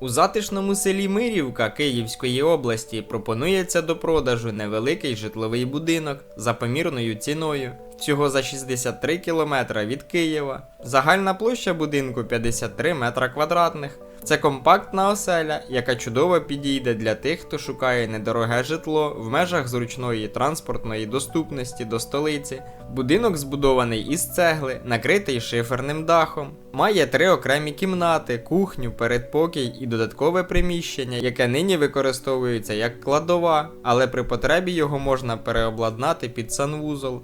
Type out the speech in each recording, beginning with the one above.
У затишному селі Мирівка Київської області пропонується до продажу невеликий житловий будинок за помірною ціною. Всього за 63 кілометра від Києва. Загальна площа будинку 53 метра квадратних. Це компактна оселя, яка чудово підійде для тих, хто шукає недороге житло в межах зручної транспортної доступності до столиці. Будинок збудований із цегли, накритий шиферним дахом. Має три окремі кімнати, кухню, передпокій і додаткове приміщення, яке нині використовується як кладова, але при потребі його можна переобладнати під санвузол.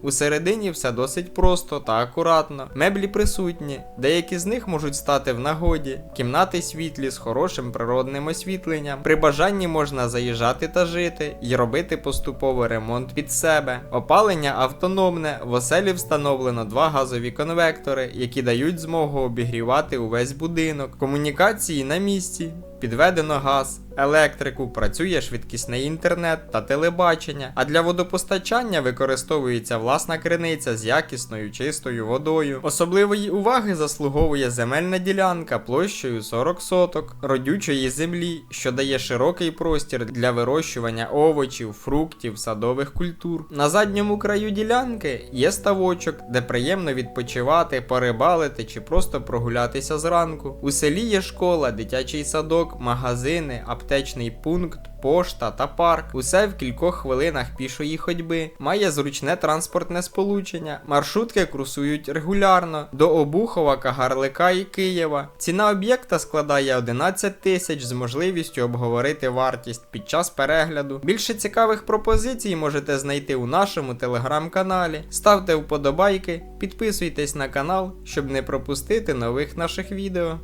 Усередині все досить просто та акуратно. Меблі присутні, деякі з них можуть стати в нагоді. Кімнати світлі з хорошим природним освітленням. При бажанні можна заїжджати та жити і робити поступово ремонт під себе. Опалення автономне. В оселі встановлено два газові конвектори, які дають змогу обігрівати увесь будинок. Комунікації на місці. Підведено газ, електрику, працює швидкісний інтернет та телебачення. А для водопостачання використовується власна криниця з якісною чистою водою. Особливої уваги заслуговує земельна ділянка площею 40 соток родючої землі, що дає широкий простір для вирощування овочів, фруктів, садових культур. На задньому краю ділянки є ставочок, де приємно відпочивати, порибалити чи просто прогулятися зранку. У селі є школа, дитячий садок, магазини, аптечний пункт. Пошта та парк, усе в кількох хвилинах пішої ходьби, має зручне транспортне сполучення. Маршрутки курсують регулярно до Обухова, Кагарлика і Києва. Ціна об'єкта складає 11 тисяч з можливістю обговорити вартість під час перегляду. Більше цікавих пропозицій можете знайти у нашому телеграм-каналі. Ставте вподобайки, підписуйтесь на канал, щоб не пропустити нових наших відео.